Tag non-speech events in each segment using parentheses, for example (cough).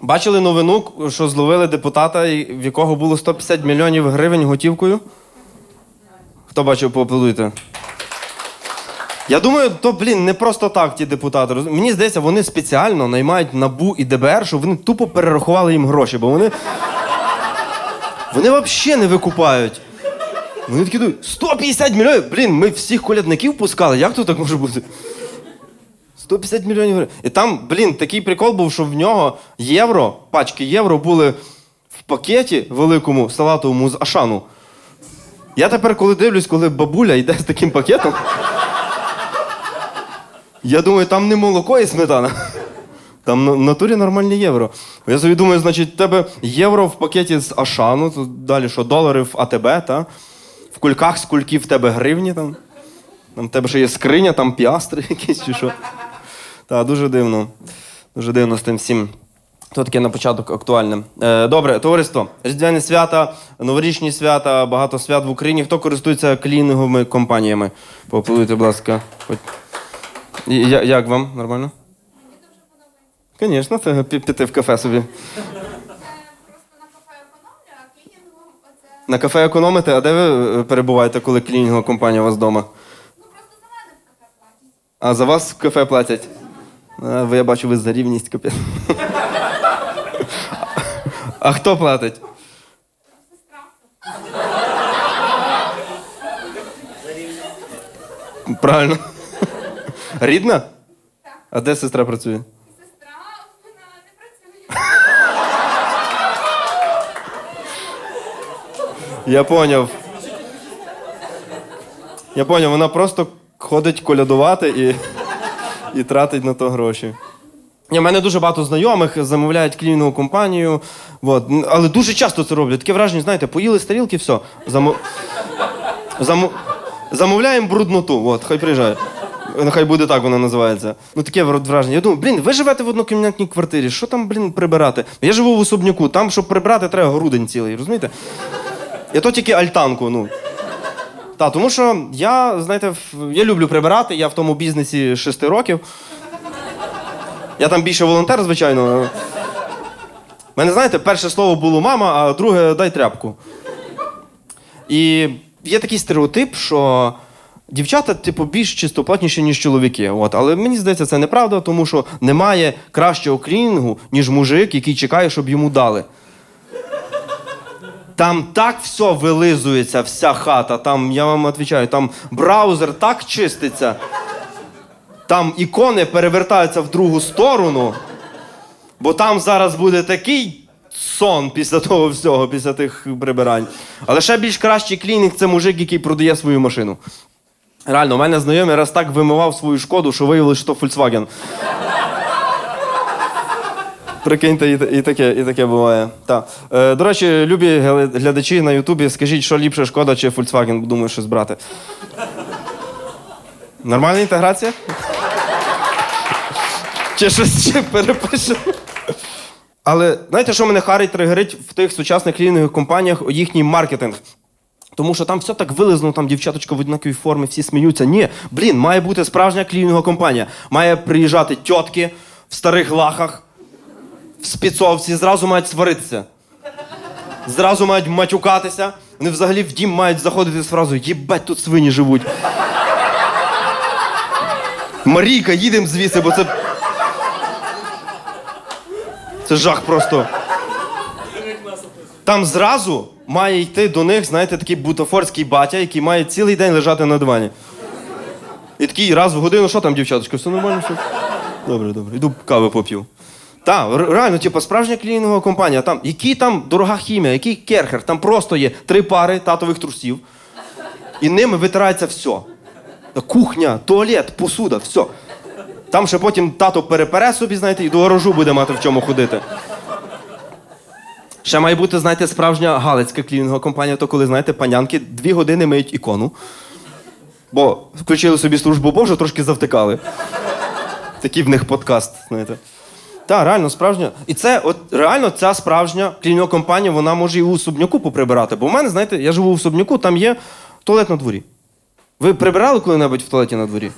Бачили новину, що зловили депутата, в якого було 150 мільйонів гривень готівкою? Хто бачив, поаплодуйте. Я думаю, то, блін, не просто так ті депутати. Мені здається, вони спеціально наймають НАБУ і ДБР, щоб вони тупо перерахували їм гроші, бо вони. Вони взагалі не викупають. Вони такі думають, 150 мільйонів! Блін, ми всіх колядників пускали. Як то так може бути? 150 мільйонів гривень. І там, блін, такий прикол був, що в нього євро, пачки євро були в пакеті великому салатовому з Ашану. Я тепер, коли дивлюсь, коли бабуля йде з таким пакетом. Я думаю, там не молоко і сметана. Там на- натурі нормальні євро. Я собі думаю, значить, в тебе євро в пакеті з Ашану, то далі що, долари в АТБ, та? в кульках з кульків в тебе гривні там. Там в тебе ще є скриня, там піастри якісь чи що. Так, дуже дивно. Дуже дивно з тим всім. То таке на початок актуальне. Е, добре, товариство. Різдвяні свята, новорічні свята, багато свят в Україні. Хто користується клінінговими компаніями? Поаплодуйте, будь ласка. Хоч- І- я- Як вам? Нормально? Звісно, це пі- піти в кафе собі. Просто на кафе економлю, а клінінгом оце На кафе економите, а де ви е, перебуваєте, коли клінінгова компанія у вас вдома? ну просто за мене в кафе платять. А за вас в кафе платять? Ви, я бачу, ви за рівність капець. А хто платить? Правильно. Рідна? Так. А де сестра працює? Сестра вона не працює. Я поняв. Я поняв, вона просто ходить колядувати і, і тратить на то гроші. У мене дуже багато знайомих замовляють клінінгову компанію, от. Але дуже часто це роблять. Таке враження, знаєте, поїли з тарілки, все. Замо... Замо... Замовляємо брудноту, от, хай приїжджає. Нехай буде так вона називається. Ну таке враження. Я думаю, блін, ви живете в однокімнатній квартирі, що там, блін, прибирати? Я живу в особняку, там, щоб прибирати, треба грудень цілий, розумієте? І то тільки альтанку, ну. Та, тому що я, знаєте, я люблю прибирати, я в тому бізнесі 6 років. Я там більше волонтер, звичайно. Мене, знаєте, перше слово було мама, а друге дай тряпку. І є такий стереотип, що дівчата, типу, більш чистоплотніші, ніж чоловіки. От. Але мені здається, це неправда, тому що немає кращого клінінгу, ніж мужик, який чекає, щоб йому дали. Там так все вилизується, вся хата. Там, я вам відповідаю, там браузер так чиститься. Там ікони перевертаються в другу сторону, бо там зараз буде такий сон після того всього, після тих прибирань. Але ще більш кращий клінінг це мужик, який продає свою машину. Реально, у мене знайомий раз так вимивав свою шкоду, що виявилося, що Volkswagen. Прикиньте, і, і, таке, і таке буває. Та. Е, до речі, любі глядачі на Ютубі, скажіть, що ліпше шкода чи Volkswagen, думаю, щось брати. Нормальна інтеграція? Чи щось ще перепишемо? Але знаєте, що мене харить тригерить в тих сучасних клінінгових компаніях їхній маркетинг? Тому що там все так вилизно, там дівчаточка в однаковій формі, всі сміються. Ні, блін, має бути справжня клінінгова компанія. Має приїжджати тітки в старих лахах, в спецовці, зразу мають сваритися. Зразу мають матюкатися. Вони взагалі в дім мають заходити з фразою Єбать, тут свині живуть. Марійка, їдемо звідси, бо це. Це жах просто. Там зразу має йти до них, знаєте, такий бутафорський батя, який має цілий день лежати на дивані. І такий раз в годину, що там, дівчаточка, все нормально? Все? Добре, добре, йду кави поп'ю. Так, реально, типу, справжня клінінгова компанія. Там, який там дорога хімія, який керхер, там просто є три пари татових трусів, і ними витирається все. Кухня, туалет, посуда, все. Там ще потім тато перепере собі, знаєте, і до гаражу буде мати в чому ходити. Ще має бути, знаєте, справжня галицька клінінгова компанія, то коли, знаєте, панянки дві години миють ікону. Бо включили собі службу Божу, трошки завтикали. Такий в них подкаст, знаєте. Так, реально, справжня. І це, от реально, ця справжня клінінгова компанія, вона може і у Собняку поприбирати. Бо в мене, знаєте, я живу у Собняку, там є туалет на дворі. Ви прибирали коли-небудь в туалеті на дворі?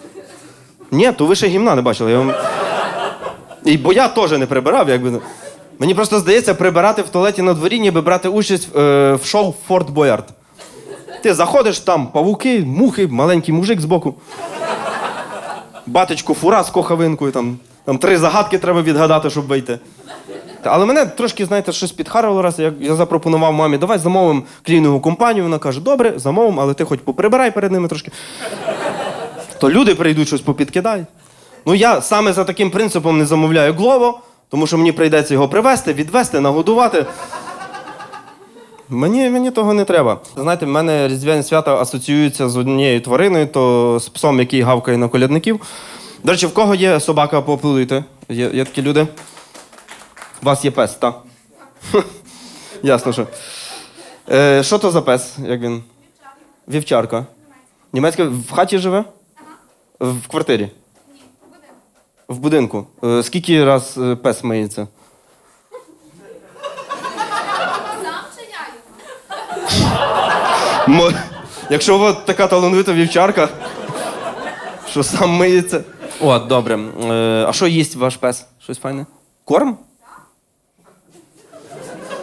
Ні, то ви ще гімна не бачили. Я вам... І, бо я теж не прибирав, якби. Мені просто здається, прибирати в туалеті на дворі, ніби брати участь е, в шоу Форт Боярд. Ти заходиш там, павуки, мухи, маленький мужик збоку. Батечко фура з кохавинкою, там, там три загадки треба відгадати, щоб вийти. Але мене трошки, знаєте, щось підхарило раз. Я, я запропонував мамі, давай замовимо клінінгову компанію. Вона каже, добре, замовимо, але ти хоч поприбирай перед ними трошки. То люди прийдуть щось попідкидають. Ну я саме за таким принципом не замовляю Глово, тому що мені прийдеться його привезти, відвезти, нагодувати. Мені, мені того не треба. Знаєте, в мене різдвяні свята асоціюються з однією твариною, то з псом, який гавкає на колядників. До речі, в кого є собака, поаплодуйте. Є, є такі люди? У вас є пес, так? (laughs) Ясно, що. Е, що то за пес? Як він? Вівчарка. Німецька в хаті живе? В квартирі? Ні, буде. В будинку. Е, скільки раз е, пес миється? Сам чи я його? Якщо у вас така талановита вівчарка, що сам миється. О, добре. Е, а що їсть ваш пес? Щось файне? Корм?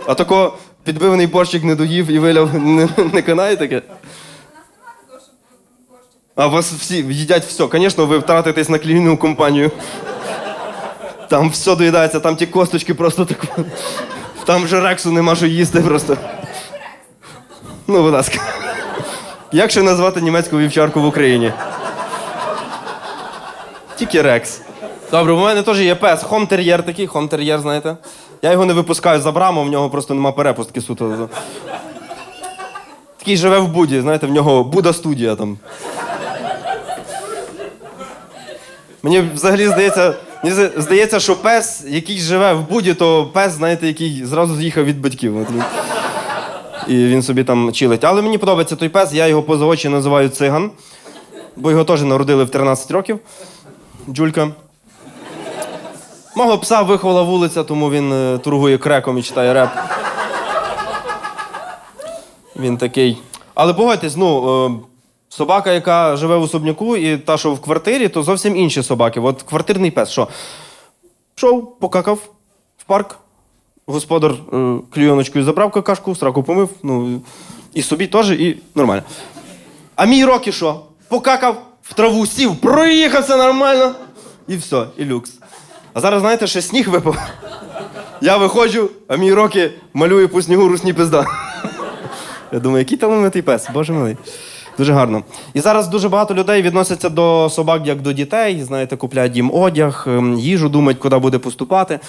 А тако підбиваний борщик не доїв і виляв не, не канає таке? А вас всі їдять все. Звісно, ви втратитесь на клінінгову компанію. Там все доїдається, там ті косточки просто так. Там вже рексу нема що їсти просто. Ну, будь ласка. Як ще назвати німецьку вівчарку в Україні? Тільки рекс. Добре, у мене теж є пес, хомтер'єр такий, хомтер'єр, знаєте. Я його не випускаю за браму, в нього просто нема перепустки суто. Такий живе в Буді, знаєте, в нього Буда студія там. Мені взагалі здається, мені здається, що пес, який живе в Буді, то пес, знаєте, який зразу з'їхав від батьків. І він собі там чилить. Але мені подобається той пес, я його поза очі називаю циган, бо його теж народили в 13 років. Джулька. Мого пса виховала вулиця, тому він е, торгує креком і читає реп. Він такий. Але погодьтесь, ну, е, собака, яка живе в особняку, і та, що в квартирі, то зовсім інші собаки. От квартирний пес, що? Пішов, покакав в парк. Господар е, клійоночкою забрав какашку, сраку помив, ну, і собі теж, і нормально. А мій роки що? Покакав, в траву сів, проїхався нормально. І все, і люкс. А зараз, знаєте, ще сніг випав. Я виходжу, а мій роки малює по снігу русні пизда. Я думаю, який талановитий пес, боже милий. Дуже гарно. І зараз дуже багато людей відносяться до собак як до дітей. Знаєте, купляють їм одяг, ем, їжу, думають, куди буде поступати.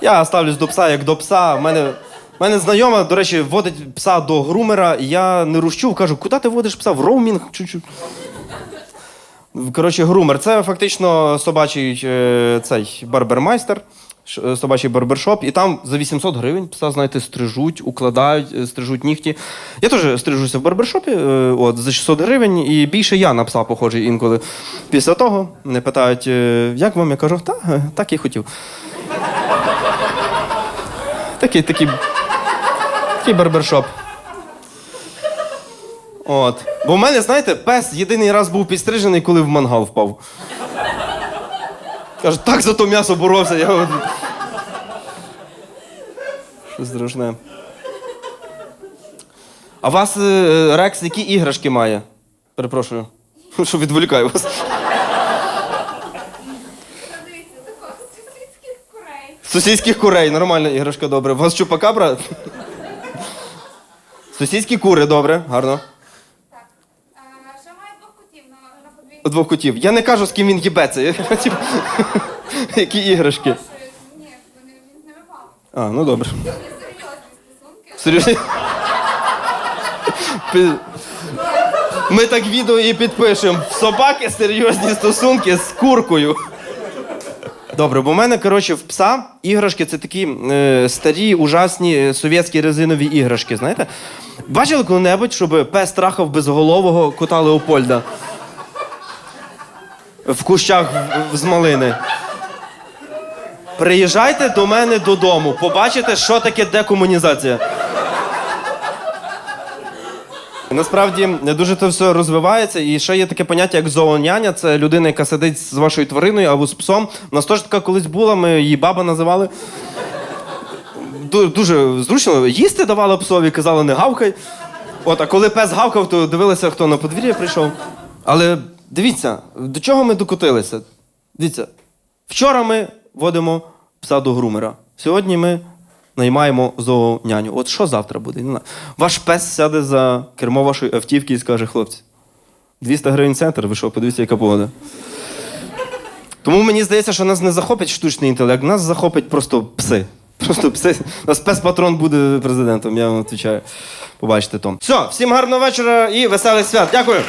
Я ставлюсь до пса як до пса. У мене, мене знайома, до речі, водить пса до грумера, і я не рущу, кажу, куди ти водиш пса? В роумінг? Чуть-чуть. Коротше, грумер це фактично собачий е, цей барбермайстер, е, собачий барбершоп, і там за 800 гривень пса, знаєте, стрижуть, укладають, е, стрижуть нігті. Я теж стрижуся в барбершопі е, от, за 600 гривень, і більше я на пса похожий інколи. Після того не питають, як вам? Я кажу, та, е, так і хотів. Такий, такий, такий барбершоп. От. Бо в мене, знаєте, пес єдиний раз був підстрижений, коли в мангал впав. Каже, так за то м'ясо боровся. Я... от- Що страшне. А вас е, Рекс які іграшки має? Перепрошую. (laughs) Що відволікаю вас. Сусідських курей, нормальна іграшка, добре. У вас чупакабра? Сусідські кури, добре, гарно. Так. Ще має двох котів на. Двох котів. Я не кажу, з ким він їбеться. Я хотів, (laughs) Які іграшки. Ні, вони, він з ними. А, ну добре. Серйозні стосунки. Серйозно? Ми так відео і підпишемо. Собаки серйозні стосунки з куркою. Добре, бо в мене, коротше, в пса іграшки це такі е, старі, ужасні е, совєтські резинові іграшки, знаєте? Бачили коли-небудь, щоб пес трахав безголового кота Леопольда? В кущах з малини. Приїжджайте до мене додому, побачите, що таке декомунізація. Насправді дуже це все розвивається. І ще є таке поняття, як зооняня. Це людина, яка сидить з вашою твариною або з псом. У нас теж така колись була, ми її баба називали. Ду- Дуже зручно. Їсти давала псові, казали, не гавкай. От, а коли пес гавкав, то дивилися, хто на подвір'я прийшов. Але дивіться, до чого ми докотилися? Дивіться, вчора ми водимо пса до грумера. Сьогодні ми наймаємо зооняню. От що завтра буде? Ваш пес сяде за кермо вашої автівки і скаже, хлопці, 200 гривень центр, ви що, подивіться, яка погода. Тому мені здається, що нас не захопить штучний інтелект, нас захопить просто пси. Просто пси. Нас пес-патрон буде президентом, я вам відповідаю. Побачите то. Все, всім гарного вечора і веселих свят. Дякую.